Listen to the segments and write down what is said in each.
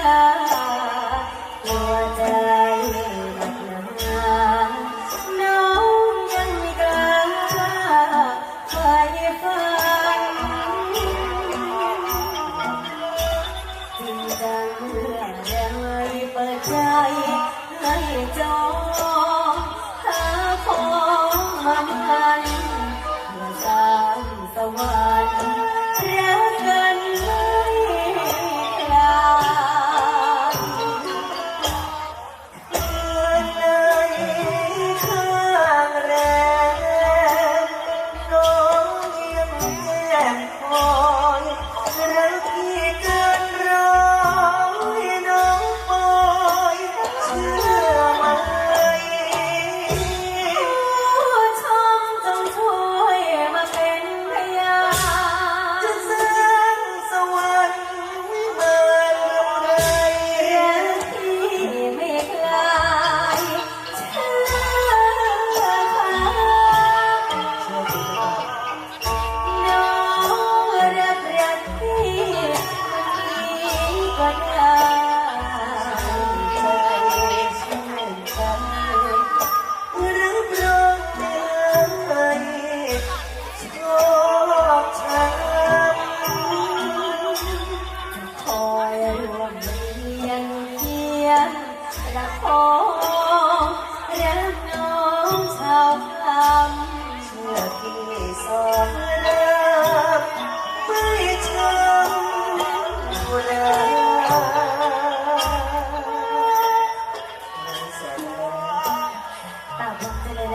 กลัวใจหนักหนาน้องยังไม่กล้าไปฝันจริงจังเมื่อแรงเปิดใจให้จ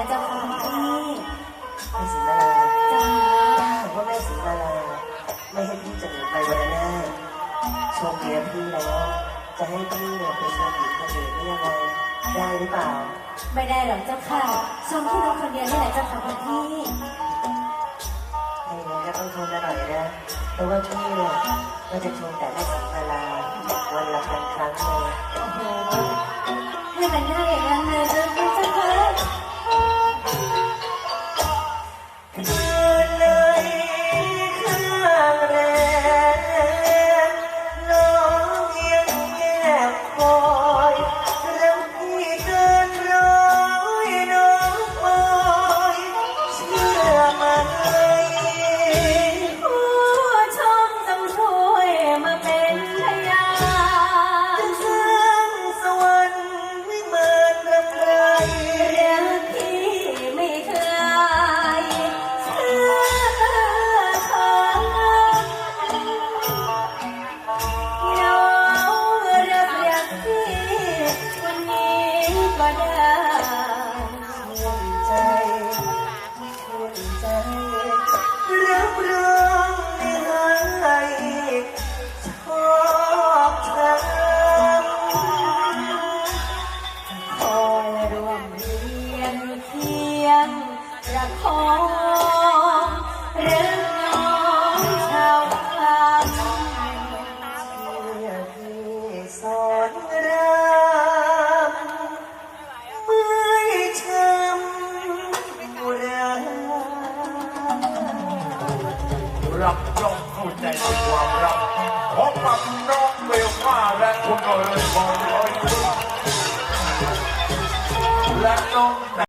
เลยนะเจ้าค่ะพี่แม่สิงห์ดาราจ้าว่าแม่สิงห์ดาราไม่ให้พี่จะหนีไปวันนั้นโชคดีพี่แล้ว จะให้พี่เนี่ยไปชมหญิงคนอื่นได้ยังไงได้หรือเปล่า ไม่ได้หรอกเจ้าค่ะชมที่น้องคนเดียวนี่แหละเจ้าค่ะคุณพี่ให้เลยก็ต้องชมกันหน่อยนะเพราะว่าพี่เนี่ยก็จะชมแต่แม่สิงห์ดาราวันละพันครั้งเลยโอ้โห ชื่ ใจในความรักพบกับน้องเบลมาและคุณเอ๋ยบอยร้อยและน้อง